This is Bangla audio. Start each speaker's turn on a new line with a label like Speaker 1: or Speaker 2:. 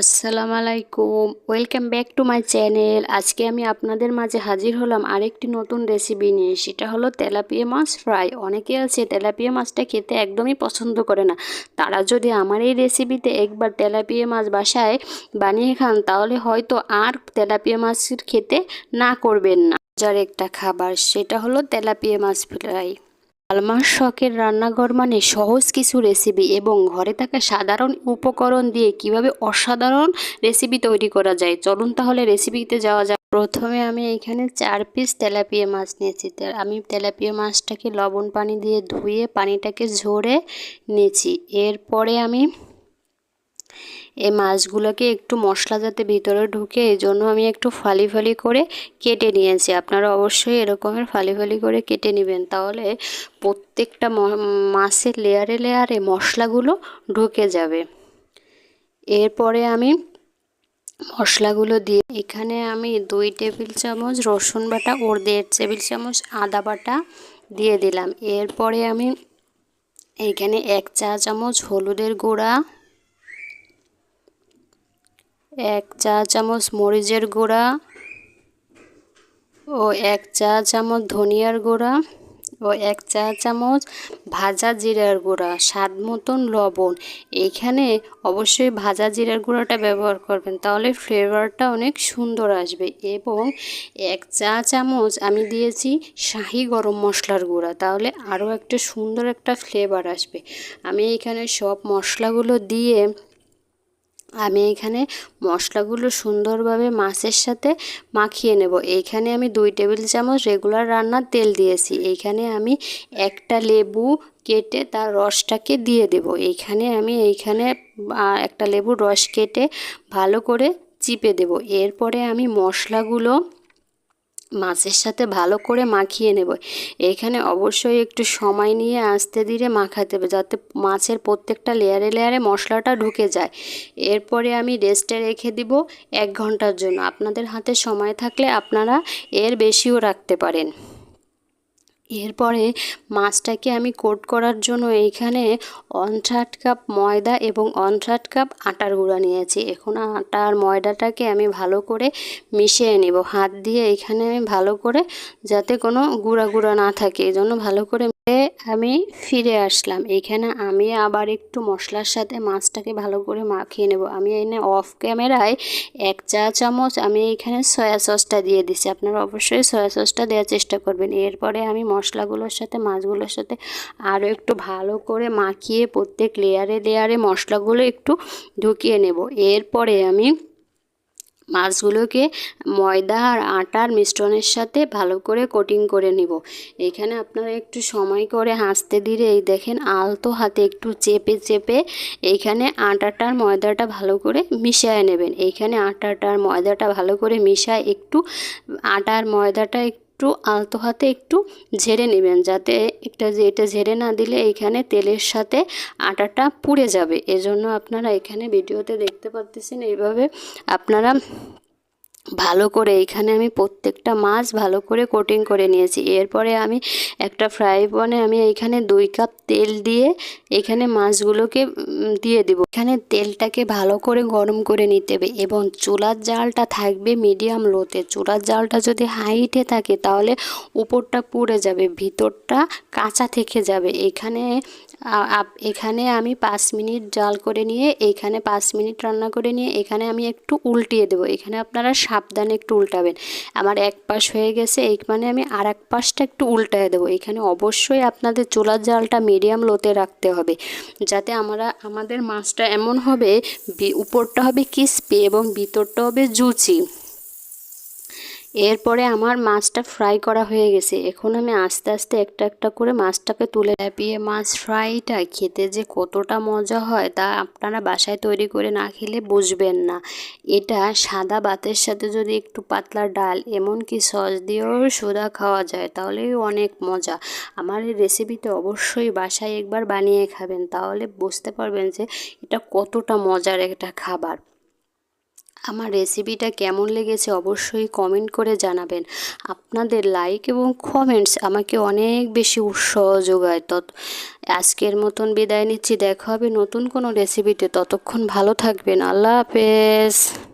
Speaker 1: আসসালামু আলাইকুম। Welcome back to my channel আজকে আমি আপনাদের মাঝে হাজির হলাম আরেকটি নতুন রেসিপি নিয়ে। সেটা হলো তেলাপিয়া মাছ ফ্রাই অনেকে আছে তেলাপিয়া মাছটা খেতে একদমই পছন্দ করে না। তারা যদি আমার এই রেসিপিতে একবার তেলাপিয়া মাছ বাসায় বানিয়ে খান, তাহলে হয়তো আর তেলাপিয়া মাছের খেতে না করবেন না। যার একটা খাবার, সেটা হলো তেলাপিয়া মাছ ফ্রাই আলমার শখের রান্নাঘর মানে সহজ কিছু রেসিপি এবং ঘরে থাকা সাধারণ উপকরণ দিয়ে কীভাবে অসাধারণ রেসিপি তৈরি করা যায়? চলুন তাহলে রেসিপিতে যাওয়া যায় প্রথমে আমি এখানে চার পিস তেলাপিয়া মাছ নিয়েছি। আমি তেলাপিয়া মাছটাকে লবণ পানি দিয়ে ধুয়ে পানিটাকে ঝরে নিয়েছি। এরপরে আমি এই মাছগুলোকে একটু মশলা যাতে ভিতরে ঢুকে, এই জন্য আমি একটু ফালি ফালি করে কেটে নিয়েছি। আপনারা অবশ্যই এরকমের ফালি ফালি করে কেটে নেবেন। তাহলে প্রত্যেকটা মাছের লেয়ারে লেয়ারে মশলাগুলো ঢুকে যাবে। এরপরে আমি মশলাগুলো দিয়ে, এখানে আমি দুই টেবিল চামচ রসুন বাটা ওর দেড় টেবিল চামচ আদা বাটা দিয়ে দিলাম। এরপরে আমি এখানে এক চা চামচ হলুদের গুঁড়া এক চা চামচ মরিচের গুঁড়া ও এক চা চামচ ধনিয়ার গুঁড়া ও এক চা চামচ ভাজা জিরার গুঁড়া, স্বাদ মতন লবণ। এইখানে অবশ্যই ভাজা জিরার গুঁড়াটা ব্যবহার করবেন, তাহলে ফ্লেভারটা অনেক সুন্দর আসবে। এবং এক চা চামচ আমি দিয়েছি শাহি গরম মশলার গুঁড়া, তাহলে আরও একটা সুন্দর একটা ফ্লেভার আসবে। আমি এখানে সব মশলাগুলো দিয়ে আমি এখানে মশলাগুলো সুন্দরভাবে মাছের সাথে মাখিয়ে নেব। এইখানে আমি দুই টেবিল চামচ রেগুলার রান্নার তেল দিয়েছি। এইখানে আমি একটা লেবু কেটে তার রসটাকে দিয়ে দেব। এইখানে আমি এইখানে একটা লেবু রস কেটে ভালো করে চিপে দেব। এরপরে আমি মশলাগুলো মাছের সাথে ভালো করে মাখিয়ে নেব। এখানে অবশ্যই একটু সময় নিয়ে আস্তে ধীরে মাখাতে হবে যাতে মাছের প্রত্যেকটা লেয়ারে লেয়ারে মশলাটা ঢুকে যায়। এরপরে আমি রেস্টে রেখে দিব এক ঘণ্টার জন্য। আপনাদের হাতে সময় থাকলে আপনারা এর বেশিও রাখতে পারেন। এরপরে মাছটাকে আমি কোট করার জন্য এইখানে থার্ড কাপ ময়দা এবং থার্ড কাপ আটার গুঁড়া নিয়েছি। এখন আটা আর ময়দাটাকে আমি ভালো করে মিশিয়ে নেব। হাত দিয়ে এখানে আমি ভালো করে যাতে কোনো গুঁড়া গুঁড়া না থাকে এই জন্য ভালো করে আমি ফিরে আসলাম। এখানে আমি আবার একটু মশলার সাথে মাছটাকে ভালো করে মাখিয়ে নেব। আমি এনে অফ ক্যামেরায় এক চা চামচ আমি এখানে সয়া সসটা দিয়ে দিছি। আপনারা অবশ্যই সয়া সসটা দেওয়ার চেষ্টা করবেন। এরপরে আমি মশলাগুলোর সাথে, মাছগুলোর সাথে আরও একটু ভালো করে মাখিয়ে প্রত্যেক লেয়ারে লেয়ারে মশলাগুলো একটু ঢুকিয়ে নেব। এরপরে আমি মাছগুলোকে ময়দা আর আটার মিশ্রণের সাথে ভালো করে কোটিং করে নিব। এখানে আপনারা একটু সময় করে হাসতে দিলে এই দেখেন আলতো হাতে একটু চেপে চেপে এইখানে আটাটার ময়দাটা ভালো করে মিশিয়ে নেবেন। এইখানে আটাটার ময়দাটা ভালো করে মিশায় একটু আটার ময়দাটা একটু আলতো হাতে একটু ঝেড়ে নেবেন যাতে একটা যে এটা ঝেড়ে না দিলে এইখানে তেলের সাথে আটাটা পুড়ে যাবে। এজন্য আপনারা এখানে ভিডিওতে দেখতে পারতেছেন এইভাবে আপনারা ভালো করে এখানে আমি প্রত্যেকটা মাছ ভালো করে কোটিং করে নিয়েছি। এরপরে আমি একটা ফ্রাই প্যানে আমি এখানে দুই কাপ তেল দিয়ে এখানে মাছগুলোকে দিয়ে দেব। এখানে তেলটাকে ভালো করে গরম করে নিতে হবে এবং চুলার জালটা থাকবে মিডিয়াম লোতে চুলার জালটা যদি হাইটে থাকে তাহলে উপরটা পুড়ে যাবে, ভিতরটা কাঁচা থেকে যাবে। এখানে এখানে আমি পাঁচ মিনিট জাল করে নিয়ে, এখানে পাঁচ মিনিট রান্না করে নিয়ে, এখানে আমি একটু উল্টিয়ে দেবো। এখানে আপনারা সাবধানে একটু উল্টাবেন। আমার এক পাশ হয়ে গেছে, এই মানে আমি আর এক পাশটা একটু উল্টায় দেবো। এখানে অবশ্যই আপনাদের চোলার জালটা মিডিয়াম লোতে রাখতে হবে, যাতে আমরা, আমাদের মাছটা এমন হবে উপরটা হবে ক্রিস্পি এবং ভিতরটা হবে জুচি। এরপরে আমার মাছটা ফ্রাই করা হয়ে গেছে। এখন আমি আস্তে আস্তে একটা একটা করে মাছটাকে তুলে ল্যাপিয়ে মাছ ফ্রাইটা খেতে যে কতটা মজা হয় তা আপনারা বাসায় তৈরি করে না খেলে বুঝবেন না। এটা সাদা ভাতের সাথে যদি একটু পাতলা ডাল, এমনকি সস দিয়েও সোদা খাওয়া যায়, তাহলেই অনেক মজা। আমার এই রেসিপিটা অবশ্যই বাসায় একবার বানিয়ে খাবেন, তাহলে বুঝতে পারবেন যে এটা কতটা মজার একটা খাবার। আমার রেসিপিটা কেমন লেগেছে অবশ্যই কমেন্ট করে জানাবেন। আপনাদের লাইক এবং কমেন্টস আমাকে অনেক বেশি উৎসাহ যোগায়। তত, আজকের মতন বিদায় নিচ্ছি। দেখা হবে নতুন কোনো রেসিপিতে ততক্ষণ ভালো থাকবেন। আল্লাহ হাফেজ।